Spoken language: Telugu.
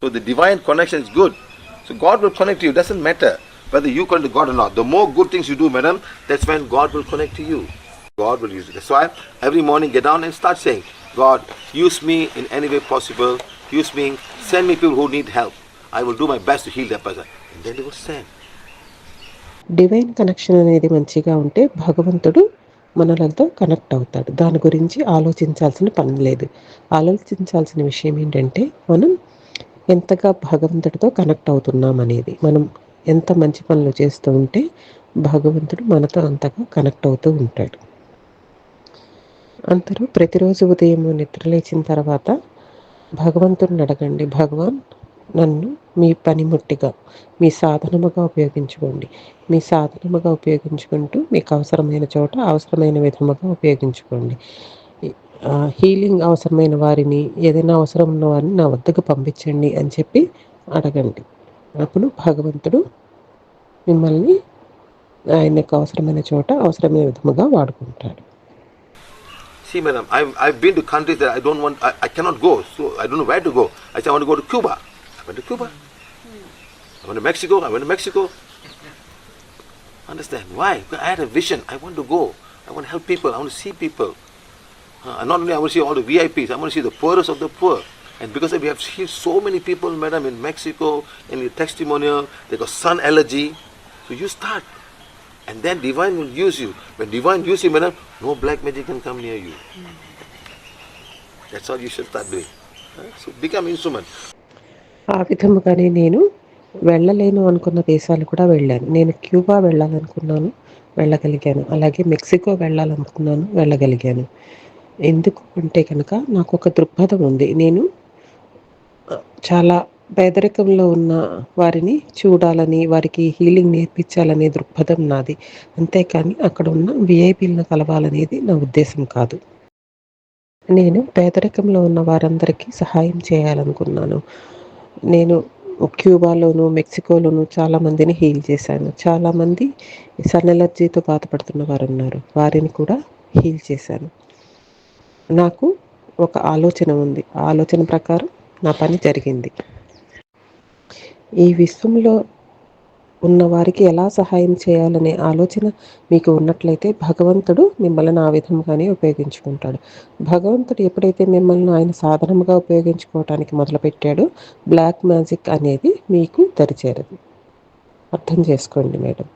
So the divine connection is good. So God will connect to you. Doesn't matter whether you connect to God or not. The more good things you do, madam, that's when God will connect to you. God will use it. That's why every morning get down and start saying, God, use me in any way possible. Use me. Send me people who need help. I will do my best to heal that person. And then they will send. Divine connection అనేది మంచిగా ఉంటే భగవంతుడు మనలతో కనెక్ట్ అవుతాడు దాని గురించి ఆలోచించాల్సిన పని లేదు ఆలోచించాల్సిన విషయం ఏంటంటే మనం ఎంతగా భగవంతుడితో కనెక్ట్ అవుతున్నాం అనేది మనం ఎంత మంచి పనులు చేస్తూ ఉంటే భగవంతుడు మనతో అంతగా కనెక్ట్ అవుతూ ఉంటాడు. అందరూ ప్రతిరోజు ఉదయం నిద్రలేచిన తర్వాత భగవంతుడిని అడగండి భగవాన్ నన్ను మీ పనిముట్టిగా మీ సాధనముగా ఉపయోగించుకోండి. మీ సాధనముగా ఉపయోగించుకుంటూ మీకు అవసరమైన చోట అవసరమైన విధముగా ఉపయోగించుకోండి. హీలింగ్ అవసరమైన వారిని ఏదైనా అవసరం ఉన్న వారిని నా వద్దకు పంపించండి అని చెప్పి అడగండి అప్పుడు భగవంతుడు మిమ్మల్ని ఆయనకు అవసరమైన చోట అవసరమైన విధముగా వాడుకుంటాడు See, madam, I've, I've been to countries that I don't want, I, I cannot go, so I don't know where to go. I said, I want to go to Cuba. I went to Cuba. I went to Mexico. I went to Mexico. Understand? Why? Because I had a vision. I want to go. I want to help people. I want to see people. Uh, and not only I want to see all the VIPs, I want to see the poorest of the poor. And because we have seen so many people, madam, in Mexico, in the testimonial, they got sun allergy. So you start. And then divine will use you. When divine use you, madam, no black magic can come near you. That's all you should start doing. Uh, So become instrument. ఆ విధముగానే నేను వెళ్ళలేను అనుకున్న దేశాలు కూడా వెళ్ళాను నేను క్యూబా వెళ్ళాలనుకున్నాను వెళ్ళగలిగాను అలాగే మెక్సికో వెళ్ళాలనుకున్నాను వెళ్ళగలిగాను ఎందుకు అంటే కనుక నాకు ఒక దృక్పథం ఉంది. నేను చాలా పేదరికంలో ఉన్న వారిని చూడాలని వారికి హీలింగ్ నేర్పించాలనే దృక్పథం నాది. అంతేకాని అక్కడ ఉన్న విఐపీలను కలవాలనేది నా ఉద్దేశం కాదు. నేను పేదరికంలో ఉన్న వారందరికీ సహాయం చేయాలనుకున్నాను. నేను క్యూబాలోను మెక్సికోలోను చాలామందిని హీల్ చేశాను. చాలామంది సన్ ఎలర్జీతో బాధపడుతున్న వారు ఉన్నారు వారిని కూడా హీల్ చేశాను. నాకు ఒక ఆలోచన ఉంది. ఆ ఆలోచన ప్రకారం నా పని జరిగింది. ఈ విశ్వంలో ఉన్న వారికి ఎలా సహాయం చేయాలనే ఆలోచన మీకు ఉన్నట్లయితే భగవంతుడు మిమ్మల్ని ఆ విధంగానే ఉపయోగించుకుంటాడు. భగవంతుడు ఎప్పుడైతే మిమ్మల్ని ఆయన సాధనముగా ఉపయోగించుకోవటానికి మొదలుపెట్టాడో బ్లాక్ మ్యాజిక్ అనేది మీకు దరిచేరదు అర్థం చేసుకోండి మేడం.